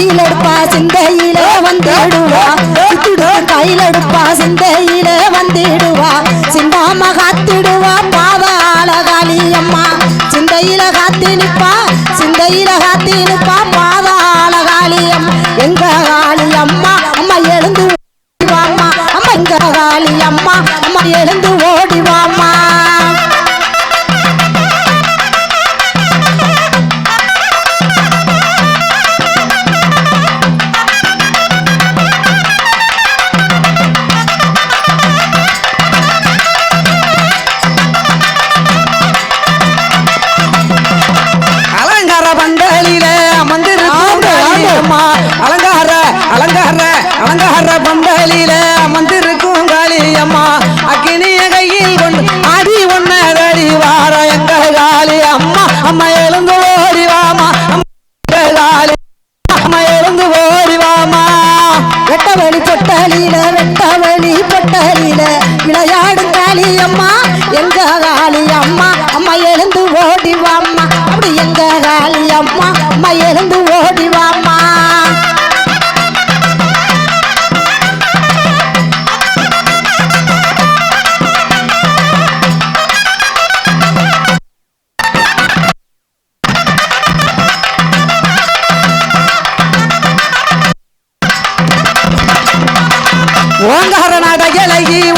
Dile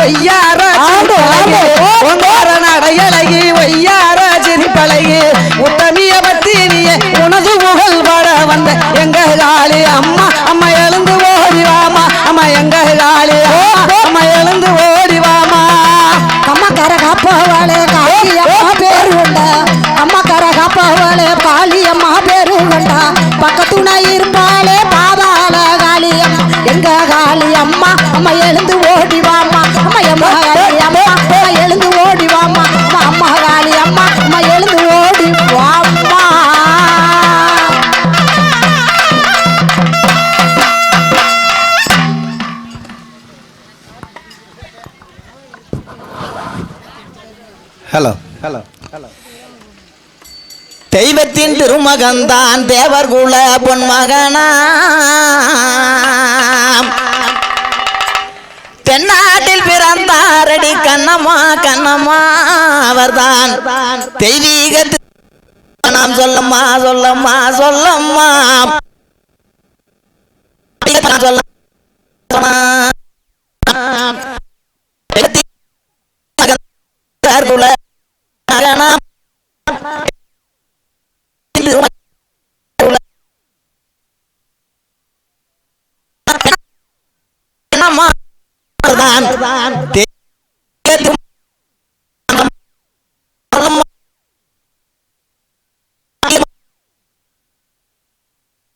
ஒய்யார நடையழகி ஒய்யார சிரிப்பழகி உத்தமிய பத்தினிய உனது புகழ் பாட வந்த எங்க காளி அம்மா அம்மா எழுந்து ஓடி வாமா அம்மா எங்க காளி அம்மா அம்மா எழுந்து ஓடி வாமா. அம்மாக்கார காப்பவளே காளியம்மா பேரு கொண்டா அம்மாக்கார காப்பவளே காளியம்மா பேரு கொண்டா பக்கத்துணை இருப்பாளே பாதாள காளியம்மா. எங்க ஹலோ ஹலோ ஹலோ தெய்வத்தின் திருமகன்தான் தேவர் குல பொன்மகனா தென்னாட்டில் பிறந்தாரடி கண்ணம்மா கண்ணம்மா அவர்தான். தெய்வீக நாம் சொல்லம்மா சொல்லம்மா சொல்லம்மா. சொல்லம்மா தெய்வத்தின் மகன்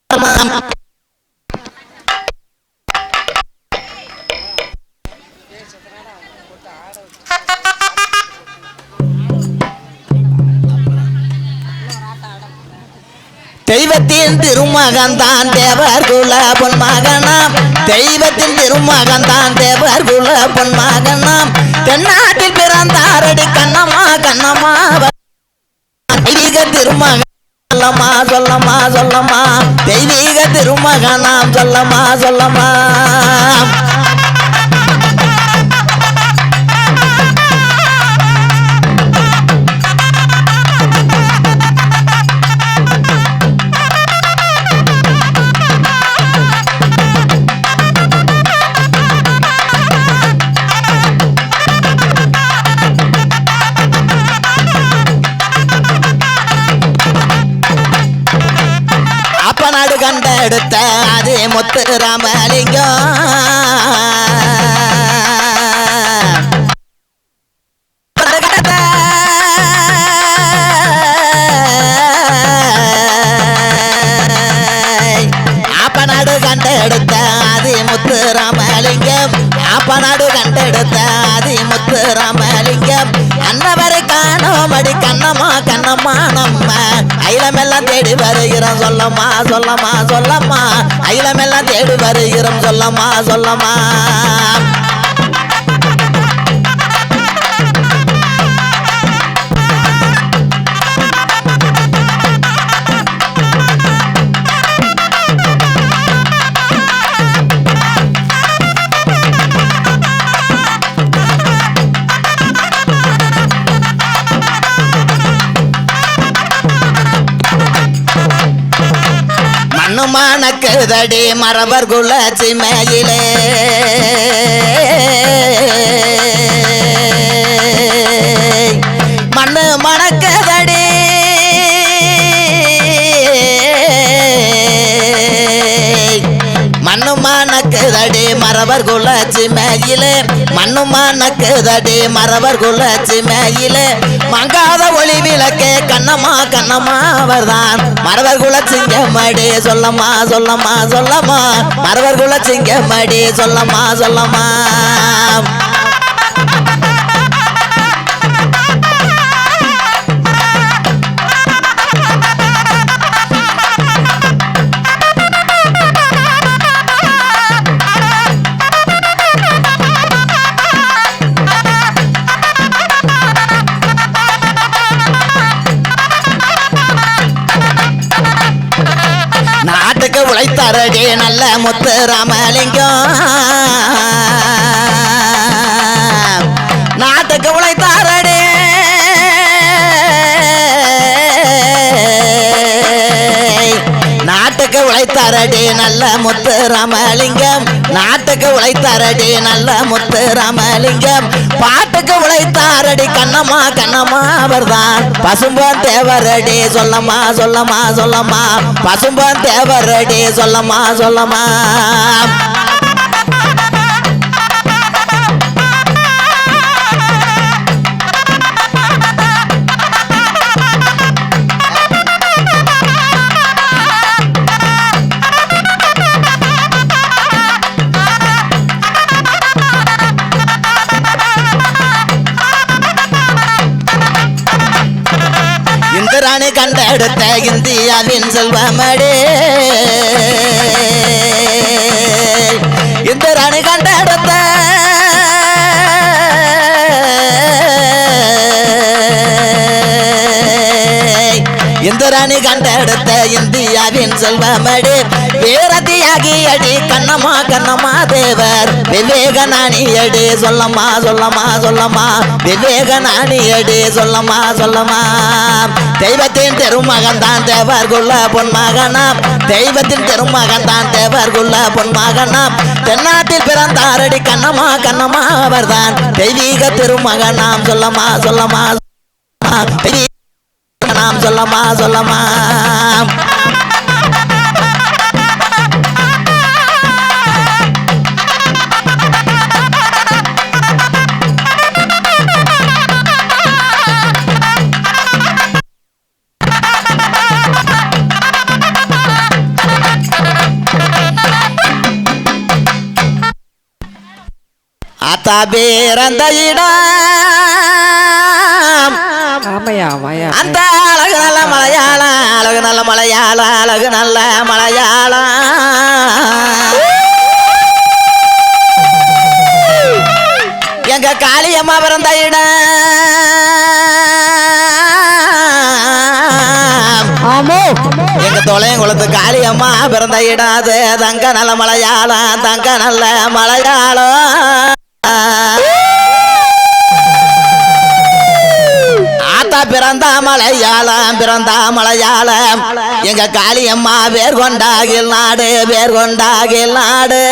குல தெய்வத்தின் திருமகன் தான் தேவர் குல பொன் மகனாம் தெய்வத்தின் திருமகன் தான் தேவர் குல பொன் மகனாம் தென்னாட்டில் பிறந்தாரடி கண்ணம்மா கண்ணம்மா. தெய்வீக திருமகன் சொல்லம்மா சொல்லம்மா சொல்லம்மா. தெய்வீக திருமகனாம் சொல்லம்மா சொல்லம்மா. அது சொல்லம்மா சொல்லம்மா. சொல்லம்மா அயிலமெல்லாம் தேடி வருகிறோம் சொல்லம்மா சொல்லம்மா. அனுமான மண்ணுமானக்குதடி மரபர் குலச்சி மரவர் குலச்சி மேயிலே. மண்ணுமா நக்குதடி மரவர் குலச்சி மேயிலே. மங்காத ஒளி விளக்கே கண்ணம்மா கண்ணம்மா அவர்தான். மரவர் குலச்சிங்க மடி சொல்லம்மா சொல்லம்மா சொல்லம்மா. மரவர் குலச்சிங்க மடி சொல்லம்மா சொல்லம்மா. நாட்டுக்கு நல்ல முத்து ராமலிங்கம். நாட்டுக்கு உழைத்தாரடி. நாட்டுக்கு உழைத்தாரடி நல்ல முத்து ராமலிங்கம். நாட்டுக்கு உழைத்தாரடி நல்ல முத்து ராமலிங்கம். பாட்டுக்கு உழைத்தாரடி கண்ணம்மா கண்ணம்மா அவர்தான். பசும்பொன் தேவரடி சொல்லம்மா சொல்லம்மா சொல்லம்மா. பசும்பொன் தேவரடி சொல்லம்மா சொல்லம்மா. கண்டெடுத்த இந்தியாவின் செல்வமடே. இந்திராணி கண்டெடுத்த இந்திராணி கண்டெடுத்த இந்தியாவின் செல்வமடே. வேற வீரதியாகி அடி கண்ணம்மா கண்ணம்மா தேவர். விவேக நாணி அடி சொல்லம்மா சொல்லம்மா சொல்லம்மா. விவேக நாணி அடி சொல்லம்மா சொல்லம்மா. தெய்வத்தின் தெருமகன் தான் தேவர்குள்ள பொன்மகனாம். தெய்வத்தின் திருமகன் தான் தேவர்குள்ள பொன்மகனாம். தென்னாட்டில் பிறந்தாரடி கண்ணம்மா கண்ணம்மா அவர்தான். தெய்வீக திருமகனாம் சொல்லம்மா சொல்லம்மா நாம் சொல்லமா சொல்லம்மா. பேரந்த இடம் அந்த அழகு நல்ல மலையாள அழகு நல்ல மலையாள அழகு நல்ல மலையாள எங்க காளியம்மா பிறந்த இடம் ஆமோ. எங்க தொலையங்குளத்து காளியம்மா பிறந்த இடம் அது தங்க நல்ல மலையாளம் தங்க நல்ல மலையாளம். ஆத்தா பிறந்தா மலையாளம் பிறந்தா மலையாளம். எங்க காளியம்மா வேர் கொண்டாகில் நாடு வேர் கொண்டாகில் நாடு.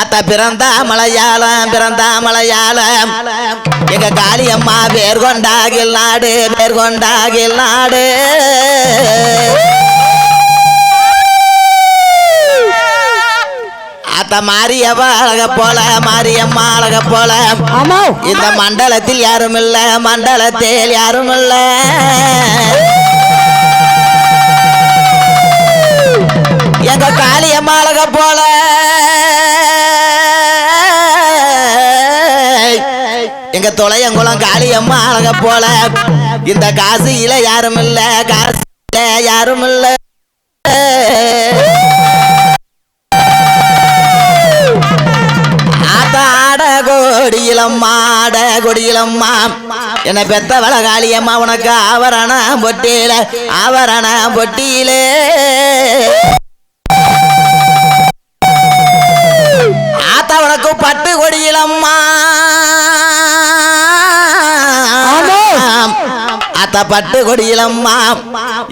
ஆத்தா பிறந்தா மலையாளம் பிறந்தா மலையாளம். எங்க காளியம்மா வேர் கொண்டாகில் நாடு வேர் கொண்டாகில் நாடு. அத்த மாரியவ அழக போல மாரியம்மா அழக போல. இந்த மண்டலத்தில் யாரும் இல்ல மண்டலத்தில் யாரும் இல்ல எங்க காளியம்மா அழக போல. எங்க தொலையங்குளம் காளியம்மா அழக போல. இந்த காசியில யாரும் இல்ல காசியில யாரும் இல்ல கொடியிலம்மா அட கொடியிலம்மா. என்ன பெத்தவள காளியம்மா உனக்கு ஆவரண பொட்டியில ஆவரண பொட்டியிலே. ஆத்தா உனக்கு பட்டு கொடியிலம்மா. அத்த பட்டு கொடியிலம்மா.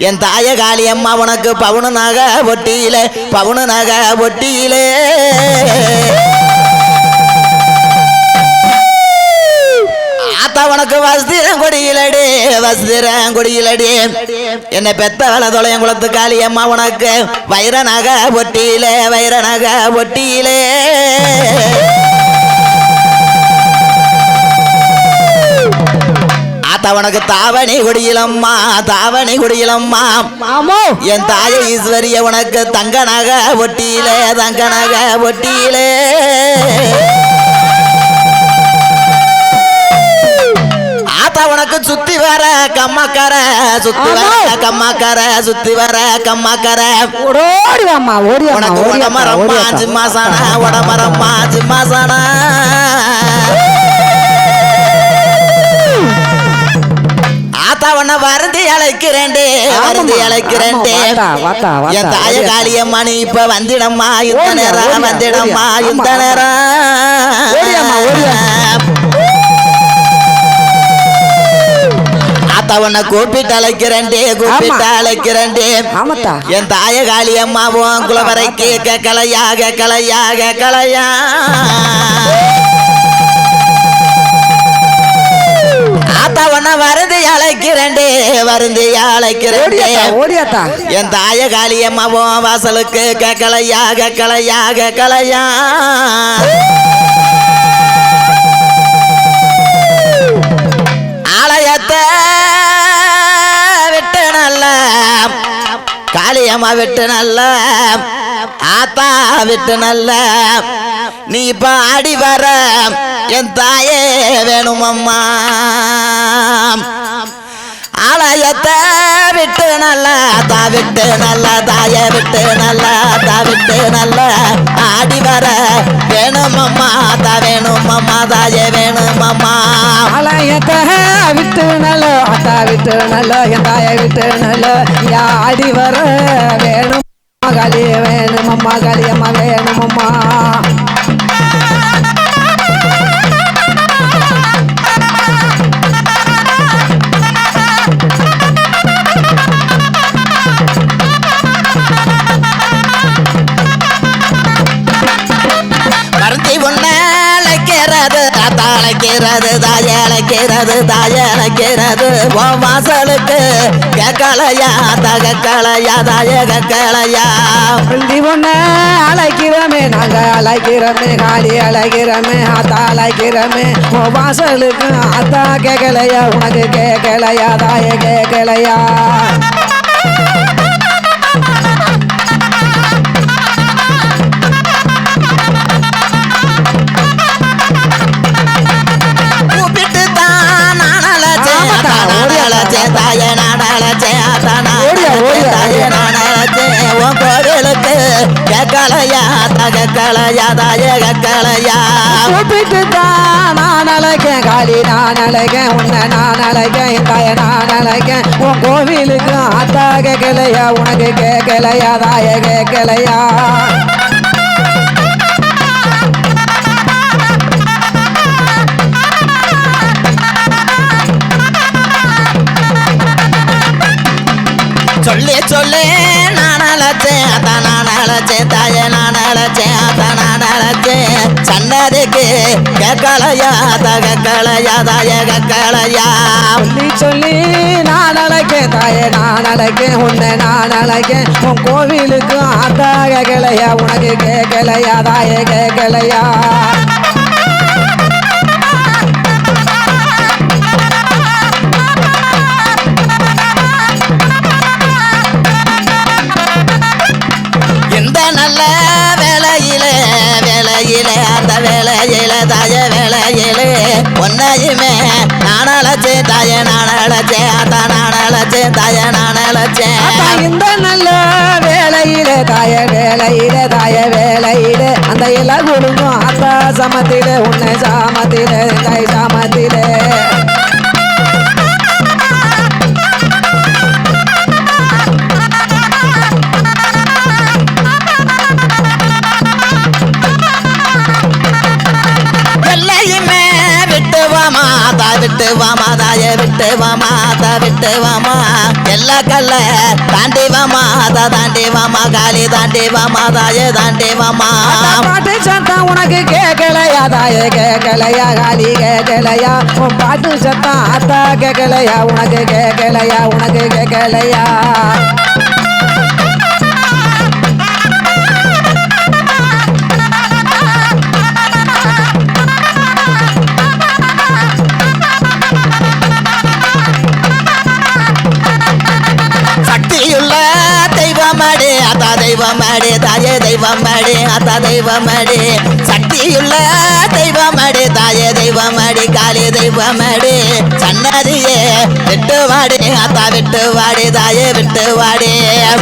என் தாய காளியம்மா உனக்கு பவுனு நகை ஒட்டியிலே பவுனு நகை ஒட்டியிலே உனக்கு வஸ்திரம் கொடியிலடி வஸ்திரம் கொடியிலடி என்ன பெத்த வேலை தொலையன் குளத்து காளியம்மா உனக்கு வைர நகை ஒட்டியிலே வைர நகை ஒட்டியிலே உனக்கு தாவணி குடியிலம்மா தாவணி குடியிலம்மா. என் தாய ஈஸ்வரிய உனக்கு தங்க நகை ஒட்டியிலே தங்க நகை ஒட்டியிலே. உனக்கு சுத்தி வர கம்மக்கர சுத்தி வர கம்மக்கர சுத்தி வர கம்மக்கர ஓடி வாம்மா ஓடி உனக்கு ஓடி வாம்மா, ஓடி உடமரம்மா வாம்மா. ஜிம்மாசானா உடமரம்மா ஜிம்மாசானா ஆத்தா உன்னை வருந்தி அழைக்கிறேன்டே வருந்தி அழைக்கிறேன்டே. என் தாய. காளியம்மா நீ இப்ப வந்திடம்மா இந்த நேரம் வந்திடம்மா. இந்த நேரம். உன்னை கூப்பிட்டு அழைக்கிறேன்டே கூப்பிட்டு ஆமாத்தா. என் தாய காளி அம்மாவும் குலவரைக்கு கேட்கலையா கேட்கலையா கேட்கலையா. ஆத்தா உன்னை வருந்தி அழைக்கிறேன்டே வருந்தி அழைக்கிறேன்டே. ஓடியாத்தா என் தாய காளி அம்மாவும் வாசலுக்கு கேட்கலையா கேட்கலையா கேட்கலையா. ஆலயத்தை காளியம்மா விட்டு நல்ல ஆத்தா விட்டு நல்ல நீ இப்ப ஆடி வர என் தாயே வேணுமம்மா. ஆலயத்தை விட்டு நல்ல தா விட்டு நல்ல தாய விட்டு நல்ல தா விட்டு நல்ல ஆடி வர வேணுமம்மா தா வேணுமம்மா தாய வேணுமம்மா. ஆலயத்தை விட்டு நல்ல அத்தா விட்டு நல்ல என் தாய விட்டு நல்ல ஆடி வர வேணும் மகளே வேணும் அம்மா காளியம்மா வேணும் அம்மா தாழைக்கிறது தாத்தா அழைக்கிறது தாய அழைக்கிறது தாய அழைக்கிறது உன் வாசலுக்கு கேட்கலையா தகக்கலையா தாய கக்கலையா வண்டி ஒன்று அழைக்கிறோமே நாங்கள் அழைக்கிறோமே காளி அழைக்கிறோமே ஆத்தா அழைக்கிறோமே. ஓ வாசலுக்கு ஆத்தா கேட்கலையா உனக்கு கேட்கலையா தாய கேட்கலையா கேட்கலையா தகக்கலையா தாய கக்கலையா கூப்பிட்டு தான் நான் அழகேன் காளி நான் அழகேன் உன்னை நான் அழகேன் தாய நான் அழகேன் உன் கோவிலுக்கு ஆத்தா கேட்கலையா உனக்கு கேட்கலையா தாய கேட்கலையா சொல்லே சொல்லே. அழைச்சேன் அதான் நான் அழைச்சேன் தாய நான் அழைச்சேன் அதான் நான் அழைச்சேன் சன்னதிக்கு கேட்கலையா தகக்கலையா தாய கக்கலையா சொல்லி சொல்லி நான் அழைக்கேன் தாய நான் அழைக்கேன் உன்னை நான் அழைக்கேன் உன் கோவிலுக்கு ஆத்தா கேட்கலையா உனக்கு கேட்கலையா தாய கேட்கலையா. நல்ல வேலையிலே வேலையிலே அந்த வேலையில தாய வேலையிலே ஒன்னையுமே நான் தாய நான் அந்த அதான் தாய நான் இந்த நல்ல வேலையில தாய வேலையில தாய வேலையில அந்த இல கொடுக்கும் அத்தா சமத்தில உன்னை சாமத்தில கை சாமத்தில. மாதா விட்டு வா மாதாய விட்டு வா மாதா விட்டு வாமா. எல்லா கல்ல தாண்டி வா மாதா தாண்டி வாமா காளி தாண்டி வா மாதாய தாண்டி வாமா. பாட்டு சத்தம் உனக்கு கேட்கலையா தாயே கேட்கலையா காளி கேட்கலையா? உன் பாட்டு சத்தம் அத்தா கேட்கலையா உனக்கு கேட்கலையா உனக்கு கேட்கலையா? தெய்வமடி தெய்வம் அடி தாயே தெய்வம் தெய்வமடி அத்தா அடி. சக்தியுள்ள தெய்வம் அடி தாயே தெய்வம் அடி காளி தெய்வம் அடி. சன்னதியே விட்டு வாடி அத்தா விட்டு வாடி தாயே விட்டு வாடி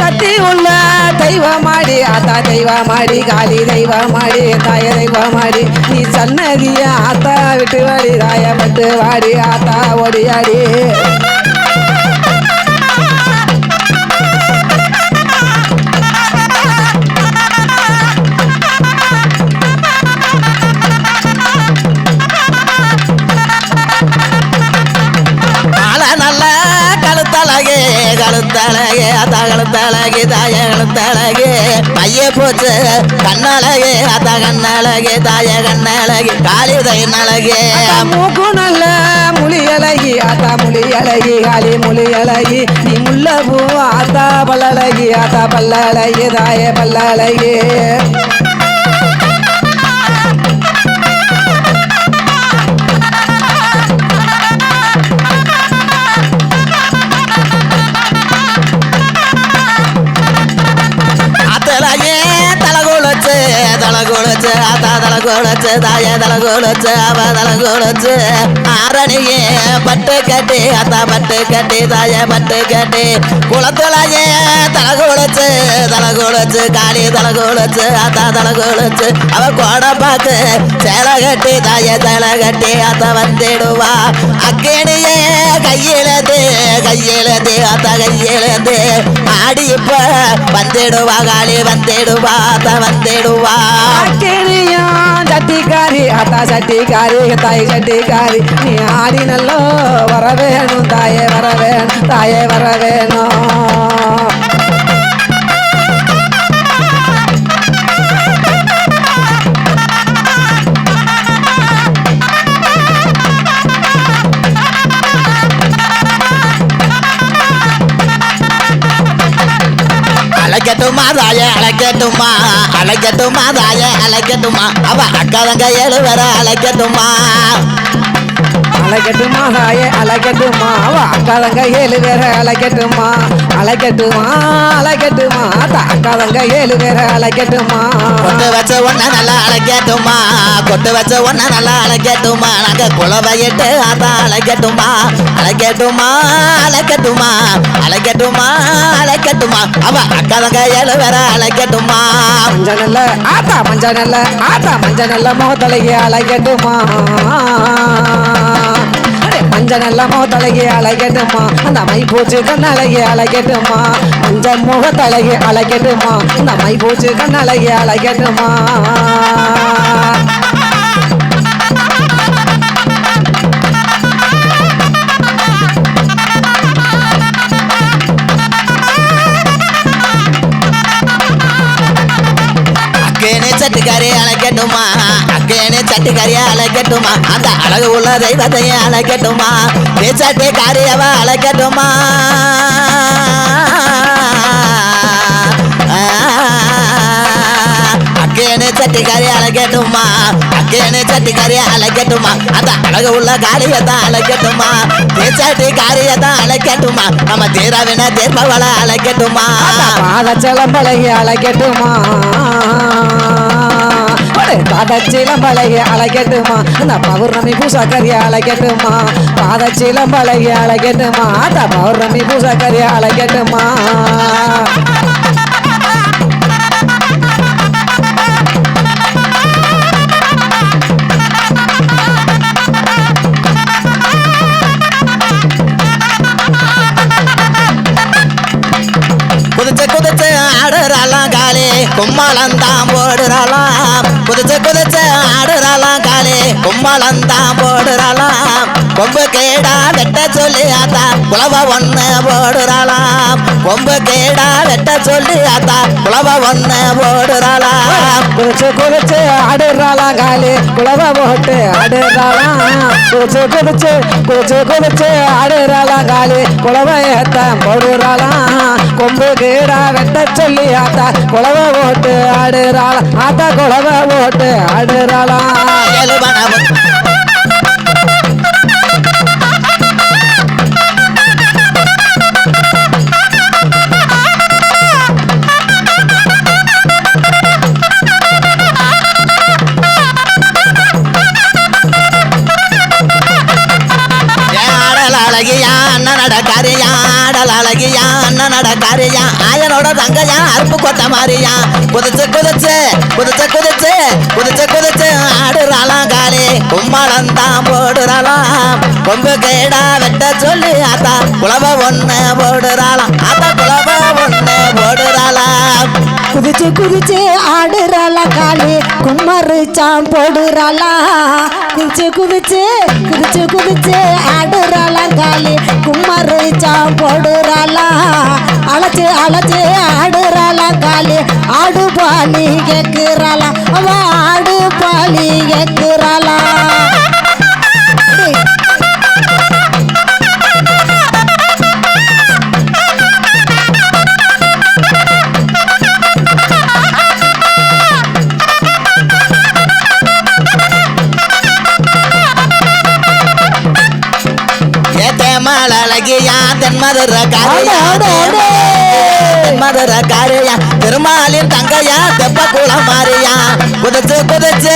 சக்தி உள்ள தெய்வமாடி ஆத்தா தெய்வமாடி காளி தெய்வமாடி தாய தெய்வமாடி நீ சன்னதிய அத்தா விட்டு வாடி தாய விட்டு வாடி ஆத்தா ஓடியாடி. கழுத்தழகே தாய கழுத்தழகே பைய போச்சு கண்ணழகு அத்த கண்ணழகு தாய கண்ணழகு காளி தைநழகே மூக்கு நல்ல முழி அழகி ஆத்தா முழி அழகி காளி முழி அழகி. நீ முல்ல பூ ஆத்தா பல்லழகி ஆத்தா பல்லழகி தாய பல்லழகி. தலகுலச்சு அத்தா தலகுலச்சு தாய தலகுலச்சு அவ தலகுலச்சு ஆரணியே பட்டு கட்டி அத்தா பட்டு கட்டி தாய பட்டு கட்டி. குளத்துலையே தலகுலச்சு தலகுலச்சு காளி தலை தலகுலச்சு அத்தா தலகுலச்சு அவ கோட பார்த்து சேலை கட்டி தாய சேலை கட்டி அத்தா வந்துடுவா. அக்கேணியே கையிலது கையிலது அத்தா கையிலது ஆடி இப்ப வந்துடுவா காளி வந்துடுவா அத்தா வந்துடுவா. அக்கினியான் சட்டிக்காரி அத்தா சட்டிக்காரி தாய் சட்டிக்காரி நீ ஆடி நல்லோ வர வேணும் தாயே வர அழைக்கட்டுமா தாய அழைக்கட்டுமா அழைக்கட்டுமா தாய அழைக்கட்டுமா அவ அக்கா தங்க ஏழு வர அழைக்கட்டுமா அழைக்கட்டுமா தாயே அழைக்கட்டுமா அவ அக்காதங்க ஏழு பேர அழைக்கட்டுமா அழைக்கட்டுமா அத்தா அக்காதங்க ஏழு பேர அழைக்கட்டுமா கொட்டு வச்ச ஒன்ன நல்லா அழைக்கட்டுமா கொட்டு வச்ச ஒன்ன நல்லா அழைக்கட்டுமா நாங்க குலவையிட்டு அதான் அழைக்கட்டுமா அழைக்கட்டுமா அழைக்கட்டுமா அழைக்கட்டுமா அழைக்கட்டுமா அவ அக்கா தங்க ஏழு வர அழைக்கட்டுமா மஞ்ச நல்ல ஆத்தா மஞ்ச நல்ல ஆத்தா மஞ்ச நல்ல முகத்தலைக்கு அழைக்கட்டுமா அடே, மஞ்ச நல்ல முகத்தலைக்கு அந்த மை பூச்சி கண்ணழகி அழைக்கட்டுமா முக முகத்தழகி அழைக்கட்டுமா அந்த மை பூச்சி கண்ணழகி அழைக்கட்டுமா சட்டுக்காரி அழைக்கட்டுமா? அக்கையனே சட்டுக்காரியா அழைக்கட்டுமா? அந்த அழகு உள்ள தெய்வத்தையும் அழைக்கட்டுமா? நீ சட்டுக்காரியவ அழைக்கட்டுமா? சட்டிக்காரி அக்கேனு அக்கேனே சட்டிக்காரி அழைக்கட்டுமா? அந்த அழகு உள்ள காரியத்தான் அழைக்கட்டுமா? நீ சட்டிக்காரியத்தான் அழைக்கட்டுமா? நம்ம தீராவின தீர்ப்பவளை பழகி பாதச்சலம்பழகி பாதச்சீலம் பழகி அழகட்டுமா இந்த பௌர்ணமி பூசாக்கரிய அழகட்டுமா பாதச்சீலம் பழகி அழகட்டுமா அந்த பௌர்ணமி பூசாக்கரி அழகட்டுமா காலே கும்மாளந்தான் போடுறாளாம் குதிச்சு குதிச்சு ஆடுறாளாம் காலே கும்மாளந்தான் போடுறாளாம் கொம்பு கேடா வெட்ட சொல்லி ஆத்தா. குலவ ஒண்ணு போடுறாளாம் கொம்பு கேடா வெட்ட சொல்லி ஆத்தா. குலவ ஒண்ணு போடுறாளாம் குதிச்சு குதிச்சு ஆடுறாளாம் காலி. குளவ போட்டு ஆடுறாளாம் குதிச்சு குதிச்சு குதிச்சு குதிச்சு ஆடுறாளாம் காலி. குளவ ஏத்த போடுறாளாம் கொம்பு கீடா வெட்ட சொல்லி ஆத்தா. குளவ போட்டு ஆடுறாளாம் ஆத்தா குளவ போட்டு ஆடுறாளாம் நடக்காரியா ஆயனோட தங்கையா அருப்பு கொத்த மாதிரியா. குதிச்சு குதிச்சு குதிச்சு குதிச்சு குதிச்சு குதிச்சு ஆடுறாளாம் காலி கும்மாளம் தான் போடுறாளாம். கொம்பு கேடா வெட்ட சொல்லி ஆத்தா குலவ ஒண்ணு போடுறாளாம். ஆத்தா குலவ ஒண்ணு போடுறாளாம். குதிச்சு குதிச்சு ஆடுறாளா காளி? கும்மரு சாம் போடுறாளா? குதிச்சு குதிச்சு குதிச்சு குதிச்சு ஆடுறாளா காளி? கும்மரு சாம் போடுறாளா? அழைச்சு அழைச்சு ஆடுறாளா காளி? ஆடு பாலி கேட்குறாளா? அவ ஆடு பாலி கேட்குறாளா? தென்மதுர காரியா. தென்மதுர காரியா திருமாலின் தங்கையா தெப்ப குளம் மாறியா. குதிச்சு குதிச்சு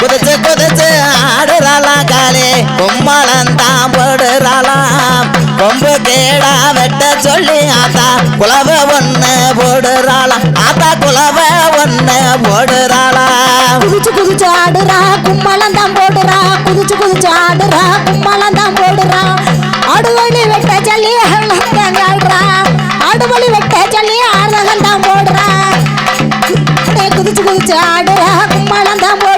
குதிச்சு குதிச்சு ஆடுறாளாம் காலே கும்மாளம் தான் போடுறாளாம். கொம்பு கேடா வெட்ட சொல்லி ஆத்தா குலவ ஒண்ணு போடுறாளாம். ஆத்தா குலவ ஒண்ணு போடுறாளாம். குதிச்சு குதிச்சு ஆடுறா கும்மலம் தான் போடுறா. குதிச்சு குதிச்சு ஆடுறா கும்மலம் தான் போடுறா. ஆடுவழி வெட்ட சொல்லி ஆடுறா ஆடுவழி வெட்ட சொல்லி ஆடுறதம் தான் போடுறா குதிச்சு குதிச்சு ஆடுறா கும்மலம் தான் போடுறா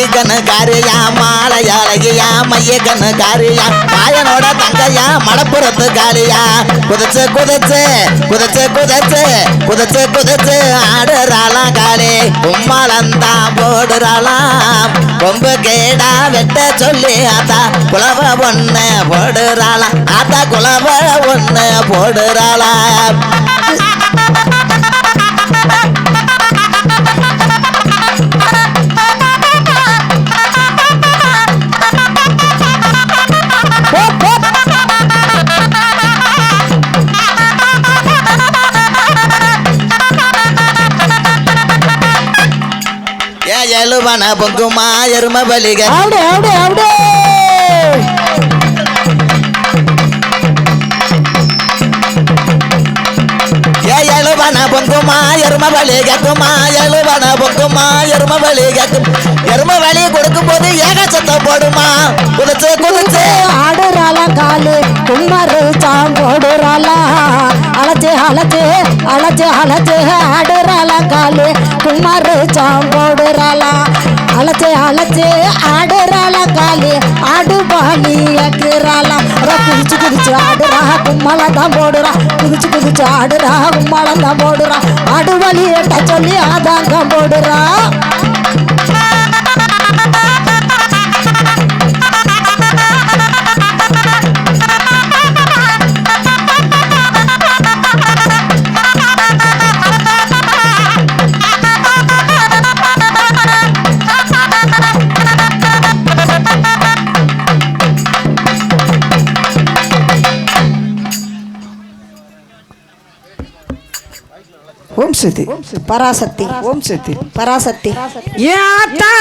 மாலையழகியா மையக்கண்ணு காரியா மாலையழகியா மையக்கண்ணு காரியா மாயனோட தங்கையா மடப்புறத்து காரியா குதிச்சு குதிச்சு குதிச்சு குதிச்சு குதிச்சு குதிச்சு ஆடுறாளாம் காளி. கும்மாளந்தான் போடுறாளாம். கொம்பு கேடா வெட்ட சொல்லி ஆத்தா குலவ ஒன்று போடுறாளாம். ஆத்தா குலவ ஒன்று போடுறாளாம். எழுவன பொங்குமா எரும பலிக அப்படி அப்படி அப்படி பொங்குமா எரும எழுவன பொங்குமா எரும பலி கேக்கும் எரும வலி கொடுக்கும் போது ஏக சத்தம் போடுமா குதிச்சு குதிச்சு ஆடுறாளா காலு குமாரு சாம்போடுறாலா அழைச்சு அழைச்சு அழைச்சு அழைச்சு ஆடுறாளா காலு கும்மரு சாம் அழைச்சு அழைச்சு ஆடுறாள காலி ஆடு பாலி ஏக்குறாளா குதிச்சு குதிச்சு ஆடுறா கும்மலம் தான் போடுறா. குதிச்சு குதிச்சு ஆடுறா கும்மலம் தான் போடுறா. ஆடு வலி எட்ட சொல்லி ஆதாங்கம் போடுறா. சக்தி பராசக்தி. ஓம் பராசக்தி. ஏத்தா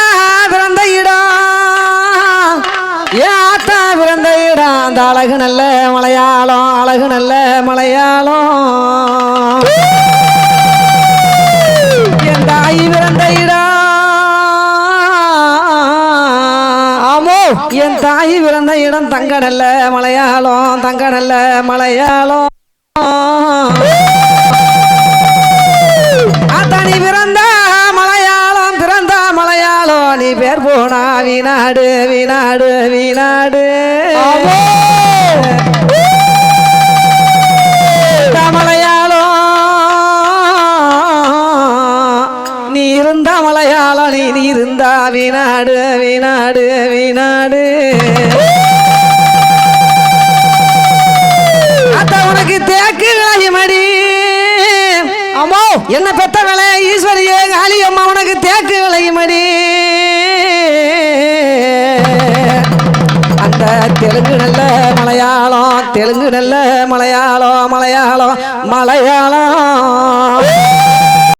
பிறந்த இடம் யாத்தா பிறந்த இடம் அந்த அழகு நல்ல மலையாளம் அழகு நல்ல மலையாளம். என் தாய் பிறந்த இடம் ஆமோ என் தாய் பிறந்த இடம் தங்க நல்ல மலையாளம் தங்க நல்ல மலையாளம். அத்தனி பிறந்த மலையாளம் பிறந்த மலையாளம் நீ பேர் போனா வீணாடு வீணாடு வீணாடு மலையாளம் நீ இருந்தா மலையாளம் நீ நீ இருந்தா வீணாடு வீணாடு வீணாடு அத்த உனக்கு தேக்கு அம்மா என்ன பெத்த வேலை ஈஸ்வரியே காளி அம்மா உனக்கு தேக்கு விளையுமடி. அந்த தெலுங்கு நல்ல மலையாளம் தெலுங்கு நல்ல மலையாளம் மலையாளம் மலையாளம்.